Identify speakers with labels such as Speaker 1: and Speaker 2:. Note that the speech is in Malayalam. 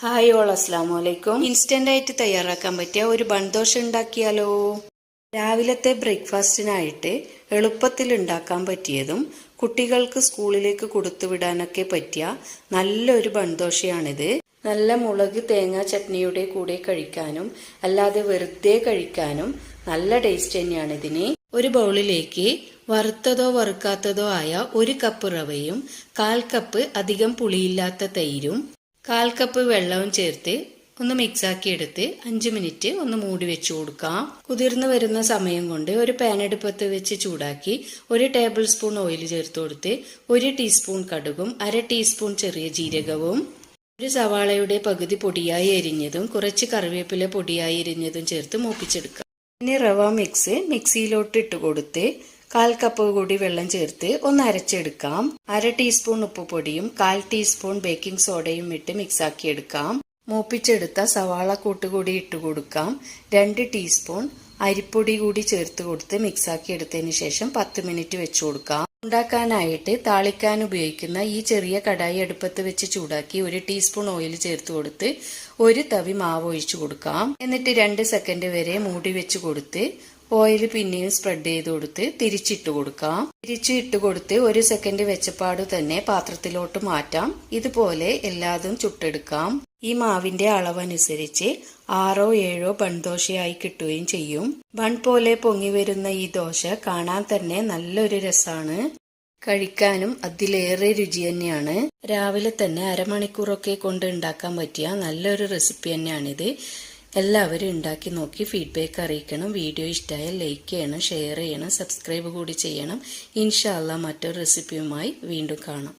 Speaker 1: ഹായ് ഓൾ അസ്സാം വലൈക്കും ഇൻസ്റ്റന്റ് ആയിട്ട് തയ്യാറാക്കാൻ പറ്റിയ ഒരു ബൺദോശ ഉണ്ടാക്കിയാലോ? രാവിലത്തെ ബ്രേക്ക്ഫാസ്റ്റിനായിട്ട് എളുപ്പത്തിൽ ഉണ്ടാക്കാൻ പറ്റിയതും കുട്ടികൾക്ക് സ്കൂളിലേക്ക് കൊടുത്തുവിടാനൊക്കെ പറ്റിയ നല്ലൊരു ബൺദോശയാണിത് നല്ല മുളക് തേങ്ങ ചട്നിയുടെ കൂടെ കഴിക്കാനും അല്ലാതെ വെറുതെ കഴിക്കാനും നല്ല ടേസ്റ്റ് തന്നെയാണ് ഇതിന് ഒരു ബൗളിലേക്ക് വറുത്തതോ വറുക്കാത്തതോ ആയ ഒരു കപ്പ് റവയും കാൽ കപ്പ് അധികം പുളിയില്ലാത്ത തൈരും കാൽ കപ്പ് വെള്ളവും ചേർത്ത് ഒന്ന് മിക്സ് ആക്കി എടുത്ത് അഞ്ച് മിനിറ്റ് ഒന്ന് മൂടി വെച്ച് കൊടുക്കാം. കുതിർന്നു വരുന്ന സമയം കൊണ്ട് ഒരു പാൻ അടുപ്പത്ത് വെച്ച് ചൂടാക്കി ഒരു ടേബിൾ സ്പൂൺ ഓയിൽ ചേർത്ത് കൊടുത്ത് ഒരു ടീസ്പൂൺ കടുകും അര ടീസ്പൂൺ ചെറിയ ജീരകവും ഒരു സവാളയുടെ പകുതി പൊടിയായി എരിഞ്ഞതും കുറച്ച് കറിവേപ്പില പൊടിയായി എരിഞ്ഞതും ചേർത്ത് മൂപ്പിച്ചെടുക്കാം. ഇനി റവ മിക്സ് മിക്സിയിലോട്ട് ഇട്ട് കൊടുത്ത് കാൽ കപ്പ് കൂടി വെള്ളം ചേർത്ത് ഒന്ന് അരച്ചെടുക്കാം. അര ടീസ്പൂൺ ഉപ്പുപൊടിയും കാൽ ടീസ്പൂൺ ബേക്കിംഗ് സോഡയും ഇട്ട് മിക്സാക്കി എടുക്കാം മൂപ്പിച്ചെടുത്ത സവാള കൂട്ടുകൂടി ഇട്ട് കൊടുക്കാം. രണ്ട് ടീസ്പൂൺ അരിപ്പൊടി കൂടി ചേർത്ത് കൊടുത്ത് മിക്സാക്കി എടുത്തതിന് ശേഷം പത്ത് മിനിറ്റ് വെച്ചു കൊടുക്കാം. ഉണ്ടാക്കാനായിട്ട് താളിക്കാൻ ഉപയോഗിക്കുന്ന ഈ ചെറിയ കടായി അടുപ്പത്ത് വെച്ച് ചൂടാക്കി ഒരു ടീസ്പൂൺ ഓയിൽ ചേർത്ത് കൊടുത്ത് ഒരു തവി മാവ് ഒഴിച്ചു കൊടുക്കാം. എന്നിട്ട് രണ്ട് സെക്കൻഡ് വരെ മൂടി വെച്ച് കൊടുത്ത് ഓയിൽ പിന്നെയും സ്പ്രെഡ് ചെയ്ത് കൊടുത്ത് തിരിച്ചിട്ട് കൊടുക്കാം. തിരിച്ച് ഇട്ട് കൊടുത്ത് ഒരു സെക്കൻഡ് വെച്ചപ്പാട് തന്നെ പാത്രത്തിലോട്ട് മാറ്റാം. ഇതുപോലെ എല്ലാതും ചുട്ടെടുക്കാം. ഈ മാവിന്റെ അളവനുസരിച്ച് ആറോ ഏഴോ ബൺദോശയായി കിട്ടുകയും ചെയ്യും. ബൺ പോലെ പൊങ്ങി വരുന്ന ഈ ദോശ കാണാൻ തന്നെ നല്ലൊരു രസമാണ് കഴിക്കാനും അതിലേറെ രുചി തന്നെയാണ്. രാവിലെ തന്നെ അരമണിക്കൂറൊക്കെ കൊണ്ട് ഉണ്ടാക്കാൻ പറ്റിയ നല്ലൊരു റെസിപ്പി തന്നെയാണിത്. എല്ലാവരും ഉണ്ടാക്കി നോക്കി ഫീഡ്ബാക്ക് അറിയിക്കണം. വീഡിയോ ഇഷ്ടമായാൽ ലൈക്ക് ചെയ്യണം ഷെയർ ചെയ്യണം സബ്സ്ക്രൈബ് കൂടി ചെയ്യണം. ഇൻഷാല്ല മറ്റൊരു റെസിപ്പിയുമായി വീണ്ടും കാണാം.